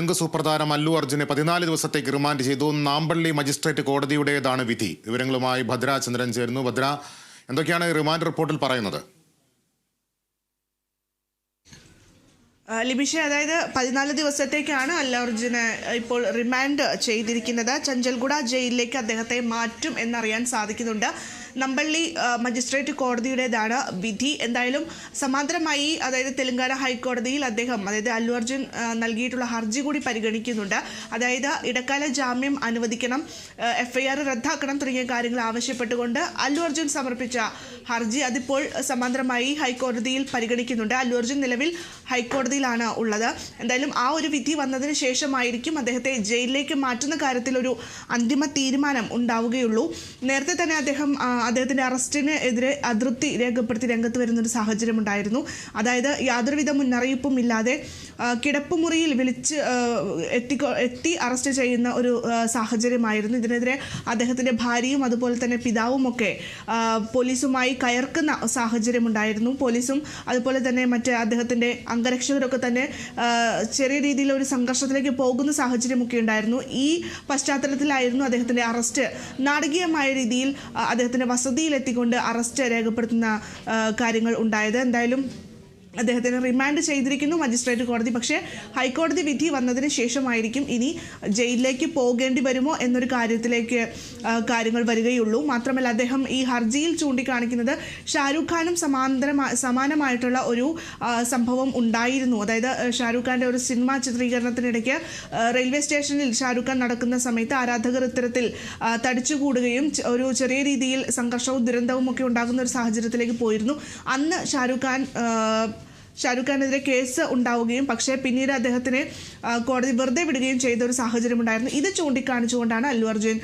Telugu super താരം അല്ലു അർജുനെ പതിനാല് ദിവസത്തേക്ക് റിമാൻഡ് ചെയ്തു. നാമ്പള്ളി മജിസ്ട്രേറ്റ് കോടതിയുടേതാണ് വിധി. വിവരങ്ങളുമായി ഭദ്ര ചന്ദ്രൻ ചേരുന്നു. ഭദ്ര എന്തൊക്കെയാണ് റിമാൻഡ് റിപ്പോർട്ടിൽ പറയുന്നത്? ലിബിഷ അതായത് പതിനാല് ദിവസത്തേക്കാണ് അല്ലർജുന് ഇപ്പോൾ റിമാൻഡ് ചെയ്തിരിക്കുന്നത്. ചഞ്ചൽഗുഡ ജയിലിലേക്ക് അദ്ദേഹത്തെ മാറ്റും എന്നറിയാൻ സാധിക്കുന്നുണ്ട്. നമ്പള്ളി മജിസ്ട്രേറ്റ് കോടതിയുടേതാണ് വിധി. എന്തായാലും സമാന്തരമായി അതായത് തെലങ്കാന ഹൈക്കോടതിയിൽ അദ്ദേഹം അതായത് അല്ലു അർജുൻ നൽകിയിട്ടുള്ള ഹർജി കൂടി പരിഗണിക്കുന്നുണ്ട്. അതായത് ഇടക്കാല ജാമ്യം അനുവദിക്കണം എഫ്ഐആർ റദ്ദാക്കണം തുടങ്ങിയ കാര്യങ്ങൾ ആവശ്യപ്പെട്ടുകൊണ്ട് അല്ലു അർജുൻ സമർപ്പിച്ച ഹർജി അതിപ്പോൾ സമാന്തരമായി ഹൈക്കോടതിയിൽ പരിഗണിക്കുന്നുണ്ട്. അല്ലു അർജുൻ നിലവിൽ ഹൈക്കോടതിയിലാണ് ഉള്ളത്. എന്തായാലും ആ ഒരു വിധി വന്നതിന് ശേഷമായിരിക്കും അദ്ദേഹത്തെ ജയിലിലേക്ക് മാറ്റുന്ന കാര്യത്തിൽ ഒരു അന്തിമ തീരുമാനം ഉണ്ടാവുകയുള്ളൂ. നേരത്തെ തന്നെ അദ്ദേഹം അറസ്റ്റിനെതിരെ അറസ്റ്റിന് എതിരെ അതൃപ്തി രേഖപ്പെടുത്തി രംഗത്ത് വരുന്നൊരു സാഹചര്യമുണ്ടായിരുന്നു. അതായത് യാതൊരുവിധ മുന്നറിയിപ്പും ഇല്ലാതെ കിടപ്പുമുറിയിൽ വിളിച്ച് എത്തി എത്തി അറസ്റ്റ് ചെയ്യുന്ന ഒരു സാഹചര്യമായിരുന്നു. ഇതിനെതിരെ അദ്ദേഹത്തിന്റെ ഭാര്യയും അതുപോലെ തന്നെ പിതാവും ഒക്കെ പോലീസുമായി കയർക്കുന്ന സാഹചര്യം ഉണ്ടായിരുന്നു പോലീസും അതുപോലെ തന്നെ മറ്റ് അദ്ദേഹത്തിന്റെ അംഗരക്ഷകരൊക്കെ തന്നെ ചെറിയ രീതിയിൽ ഒരു സംഘർഷത്തിലേക്ക് പോകുന്ന സാഹചര്യമൊക്കെ ഉണ്ടായിരുന്നു. ഈ പശ്ചാത്തലത്തിലായിരുന്നു അദ്ദേഹത്തിന്റെ അറസ്റ്റ് നാടകീയമായ രീതിയിൽ അദ്ദേഹത്തിന്റെ വസതിയിലെത്തിക്കൊണ്ട് അറസ്റ്റ് രേഖപ്പെടുത്തുന്ന കാര്യങ്ങൾ ഉണ്ടായത്. എന്തായാലും അദ്ദേഹത്തിന് റിമാൻഡ് ചെയ്തിരിക്കുന്നു മജിസ്ട്രേറ്റ് കോടതി. പക്ഷേ ഹൈക്കോടതി വിധി വന്നതിന് ശേഷമായിരിക്കും ഇനി ജയിലിലേക്ക് പോകേണ്ടി വരുമോ എന്നൊരു കാര്യത്തിലേക്ക് കാര്യങ്ങൾ വരികയുള്ളൂ. മാത്രമല്ല അദ്ദേഹം ഈ ഹർജിയിൽ ചൂണ്ടിക്കാണിക്കുന്നത് ഷാരൂഖ് ഖാനും സമാന്തര സമാനമായിട്ടുള്ള ഒരു സംഭവം ഉണ്ടായിരുന്നു. അതായത് ഷാരൂഖ് ഖാന്റെ ഒരു സിനിമ ചിത്രീകരണത്തിനിടയ്ക്ക് റെയിൽവേ സ്റ്റേഷനിൽ ഷാരൂഖ് ഖാൻ നടക്കുന്ന സമയത്ത് ആരാധകർ ഇത്തരത്തിൽ തടിച്ചുകൂടുകയും ഒരു ചെറിയ രീതിയിൽ സംഘർഷവും ദുരന്തവും ഒക്കെ ഉണ്ടാകുന്ന ഒരു സാഹചര്യത്തിലേക്ക് പോയിരുന്നു. അന്ന് ഷാരൂഖ് ഖാൻ ഷാരൂഖ് ഖാനെതിരെ കേസ് ഉണ്ടാവുകയും പക്ഷേ പിന്നീട് അദ്ദേഹത്തിനെ കോടതി വെറുതെ വിടുകയും ചെയ്ത ഒരു സാഹചര്യം ഉണ്ടായിരുന്നു. ഇത് ചൂണ്ടിക്കാണിച്ചുകൊണ്ടാണ് അല്ലു അർജുൻ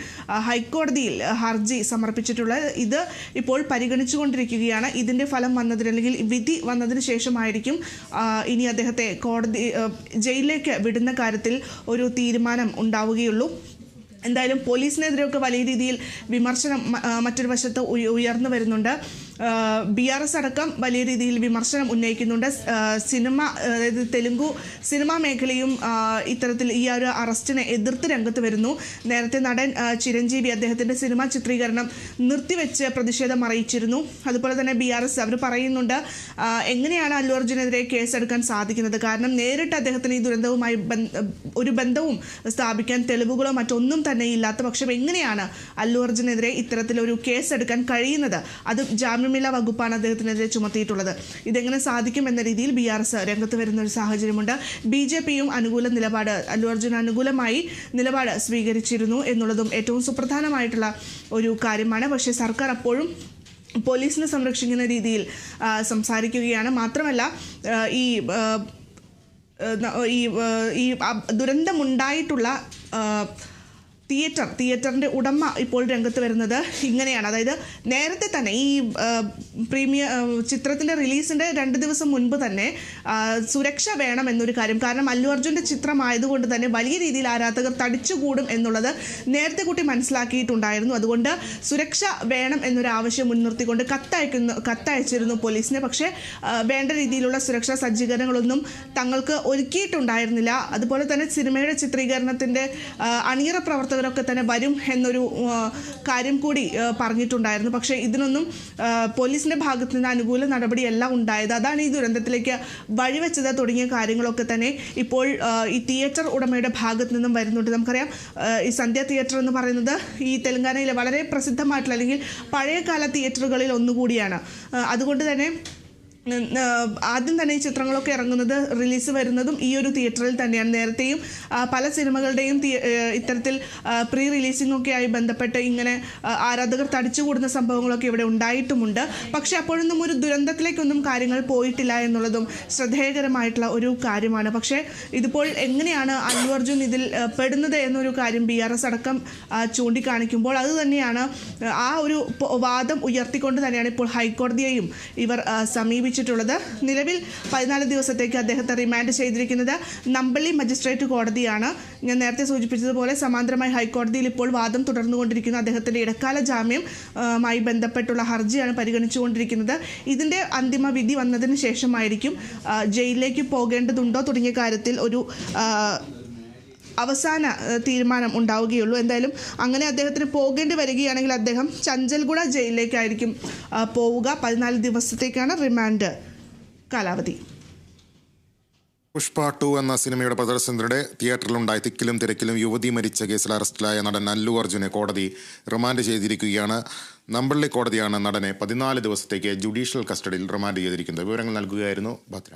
ഹൈക്കോടതിയിൽ ഹർജി സമർപ്പിച്ചിട്ടുള്ളത്. ഇത് ഇപ്പോൾ പരിഗണിച്ചുകൊണ്ടിരിക്കുകയാണ്. ഇതിന്റെ ഫലം വന്നതിന് അല്ലെങ്കിൽ വിധി വന്നതിന് ശേഷമായിരിക്കും ഇനി അദ്ദേഹത്തെ കോടതി ജയിലിലേക്ക് വിടുന്ന കാര്യത്തിൽ ഒരു തീരുമാനം ഉണ്ടാവുകയുള്ളൂ. എന്തായാലും പോലീസിനെതിരെയൊക്കെ വലിയ രീതിയിൽ വിമർശനം മറ്റൊരു വശത്ത് ഉയർന്നു വരുന്നുണ്ട്. ബി ആർ എസ് അടക്കം വലിയ രീതിയിൽ വിമർശനം ഉന്നയിക്കുന്നുണ്ട്. സിനിമ അതായത് തെലുങ്കു സിനിമാ മേഖലയും ഇത്തരത്തിൽ ഈ ഒരു അറസ്റ്റിനെ എതിർത്ത് രംഗത്ത് വരുന്നു. നേരത്തെ നടൻ ചിരഞ്ജീവി അദ്ദേഹത്തിന്റെ സിനിമാ ചിത്രീകരണം നിർത്തിവെച്ച് പ്രതിഷേധം അറിയിച്ചിരുന്നു. അതുപോലെ തന്നെ ബി ആർ എസ് അവർ പറയുന്നുണ്ട് എങ്ങനെയാണ് അല്ലു അർജുനെതിരെ കേസെടുക്കാൻ സാധിക്കുന്നത്? കാരണം നേരിട്ട് അദ്ദേഹത്തിന് ഈ ദുരന്തവുമായി ഒരു ബന്ധവും സ്ഥാപിക്കാൻ തെളിവുകളോ മറ്റൊന്നും തന്നെ ഇല്ലാത്ത പക്ഷം എങ്ങനെയാണ് അല്ലു അർജുനെതിരെ ഇത്തരത്തിലൊരു കേസെടുക്കാൻ കഴിയുന്നത്? അത് ജാമ്യമില്ലാ വകുപ്പാണ് അദ്ദേഹത്തിനെതിരെ ചുമത്തിയിട്ടുള്ളത്. ഇതെങ്ങനെ സാധിക്കും എന്ന രീതിയിൽ ബി ആർ എസ് രംഗത്ത് വരുന്ന ഒരു സാഹചര്യമുണ്ട്. ബി ജെ പിയും അനുകൂല നിലപാട് അല്ലു അർജുന അനുകൂലമായി നിലപാട് സ്വീകരിച്ചിരുന്നു എന്നുള്ളതും ഏറ്റവും സുപ്രധാനമായിട്ടുള്ള ഒരു കാര്യമാണ്. പക്ഷേ സർക്കാർ അപ്പോഴും പോലീസിനെ സംരക്ഷിക്കുന്ന രീതിയിൽ സംസാരിക്കുകയാണ്. മാത്രമല്ല ഈ ഈ ദുരന്തമുണ്ടായിട്ടുള്ള തിയേറ്റർ തിയേറ്ററിന്റെ ഉടമ ഇപ്പോൾ രംഗത്ത് വരുന്നത് ഇങ്ങനെയാണ്. അതായത് നേരത്തെ തന്നെ ഈ പ്രീമിയ ചിത്രത്തിന്റെ റിലീസിന്റെ രണ്ട് ദിവസം മുൻപ് തന്നെ സുരക്ഷ വേണം എന്നൊരു കാര്യം. കാരണം അല്ലു അർജുന്റെ ചിത്രമായതുകൊണ്ട് തന്നെ വലിയ രീതിയിൽ ആരാധകർ തടിച്ചുകൂടും എന്നുള്ളത് നേരത്തെ കൂട്ടി മനസ്സിലാക്കിയിട്ടുണ്ടായിരുന്നു. അതുകൊണ്ട് സുരക്ഷ വേണം എന്നൊരു ആവശ്യം മുൻനിർത്തിക്കൊണ്ട് കത്തയക്കുന്നു കത്തയച്ചിരുന്നു പോലീസിനെ. പക്ഷേ വേണ്ട രീതിയിലുള്ള സുരക്ഷാ സജ്ജീകരണങ്ങളൊന്നും തങ്ങൾക്ക് ഒരുക്കിയിട്ടുണ്ടായിരുന്നില്ല. അതുപോലെ തന്നെ സിനിമയുടെ ചിത്രീകരണത്തിന്റെ അണിയറ അണിയറ പ്രവർത്തകരൊക്കെ തന്നെ വരും എന്നൊരു കാര്യം കൂടി പറഞ്ഞിട്ടുണ്ടായിരുന്നു. പക്ഷേ ഇതിനൊന്നും പോലീസിന്റെ ഭാഗത്ത് നിന്ന് അനുകൂല നടപടിയല്ല ഉണ്ടായത്. അതാണ് ഈ ദുരന്തത്തിലേക്ക് വഴിവെച്ചത് തുടങ്ങിയ കാര്യങ്ങളൊക്കെ തന്നെ ഇപ്പോൾ ഈ തിയേറ്റർ ഉടമയുടെ ഭാഗത്ത് നിന്നും വരുന്നുണ്ട്. നമുക്കറിയാം ഈ സന്ധ്യ തിയേറ്റർ എന്ന് പറയുന്നത് ഈ തെലങ്കാനയിലെ വളരെ പ്രസിദ്ധമായിട്ടുള്ള അല്ലെങ്കിൽ പഴയകാല തിയേറ്ററുകളിൽ ഒന്നുകൂടിയാണ്. അതുകൊണ്ട് തന്നെ ആദ്യം തന്നെ ഈ ചിത്രങ്ങളൊക്കെ ഇറങ്ങുന്നത് റിലീസ് വരുന്നതും ഈ ഒരു തിയേറ്ററിൽ തന്നെയാണ്. നേരത്തെയും പല സിനിമകളുടെയും ഇത്തരത്തിൽ പ്രീ റിലീസിംഗ് ഒക്കെ ആയി ബന്ധപ്പെട്ട് ഇങ്ങനെ ആരാധകർ തടിച്ചുകൂടുന്ന സംഭവങ്ങളൊക്കെ ഇവിടെ ഉണ്ടായിട്ടുമുണ്ട്. പക്ഷേ അപ്പോഴൊന്നും ഒരു ദുരന്തത്തിലേക്കൊന്നും കാര്യങ്ങൾ പോയിട്ടില്ല എന്നുള്ളതും ശ്രദ്ധേയകരമായിട്ടുള്ള ഒരു കാര്യമാണ്. പക്ഷേ ഇതിപ്പോൾ എങ്ങനെയാണ് അല്ലു അർജുൻ ഇതിൽ പെടുന്നത് എന്നൊരു കാര്യം ബി ആർ എസ് അടക്കം ചൂണ്ടിക്കാണിക്കുമ്പോൾ അത് തന്നെയാണ് ആ ഒരു വാദം ഉയർത്തിക്കൊണ്ട് തന്നെയാണ് ഇപ്പോൾ ഹൈക്കോടതിയെയും ഇവർ ആ, സമീപിച്ചിട്ടുള്ളത് നിലവിൽ പതിനാല് ദിവസത്തേക്ക് അദ്ദേഹത്തെ റിമാൻഡ് ചെയ്തിരിക്കുന്നത് നമ്പള്ളി മജിസ്ട്രേറ്റ് കോടതിയാണ്. ഞാൻ നേരത്തെ സൂചിപ്പിച്ചതുപോലെ സമാന്തരമായി ഹൈക്കോടതിയിൽ ഇപ്പോൾ വാദം തുടർന്നുകൊണ്ടിരിക്കുന്ന. അദ്ദേഹത്തിന്റെ ഇടക്കാല ജാമ്യം ആ, മായി ബന്ധപ്പെട്ടുള്ള ഹർജിയാണ് പരിഗണിച്ചുകൊണ്ടിരിക്കുന്നത്. ഇതിന്റെ അന്തിമ വിധി വന്നതിന് ശേഷമായിരിക്കും ജയിലിലേക്ക് പോകേണ്ടതുണ്ടോ തുടങ്ങിയ കാര്യത്തിൽ ഒരു അവസാന തീരുമാനം ഉണ്ടാവുകയുള്ളൂ. എന്തായാലും അങ്ങനെ അദ്ദേഹത്തിന് പോകേണ്ടി വരികയാണെങ്കിൽ അദ്ദേഹം ചഞ്ചൽഗുഡ ജയിലിലേക്കായിരിക്കും പോവുക. പതിനാല് ദിവസത്തേക്കാണ് റിമാൻഡ് കാലാവധി. പുഷ്പ ടു എന്ന സിനിമയുടെ പ്രദർശനത്തിനിടെ തിയേറ്ററിലുണ്ടായ തിക്കിലും തിരക്കിലും യുവതി മരിച്ച കേസിൽ അറസ്റ്റിലായ നടൻ അല്ലു അർജുനെ കോടതി റിമാൻഡ് ചെയ്തിരിക്കുകയാണ്. നമ്പള്ളി കോടതിയാണ് നടനെ പതിനാല് ദിവസത്തേക്ക് ജുഡീഷ്യൽ കസ്റ്റഡിയിൽ റിമാൻഡ് ചെയ്തിരിക്കുന്നത്. വിവരങ്ങൾ നൽകുകയായിരുന്നു ഭദ്ര.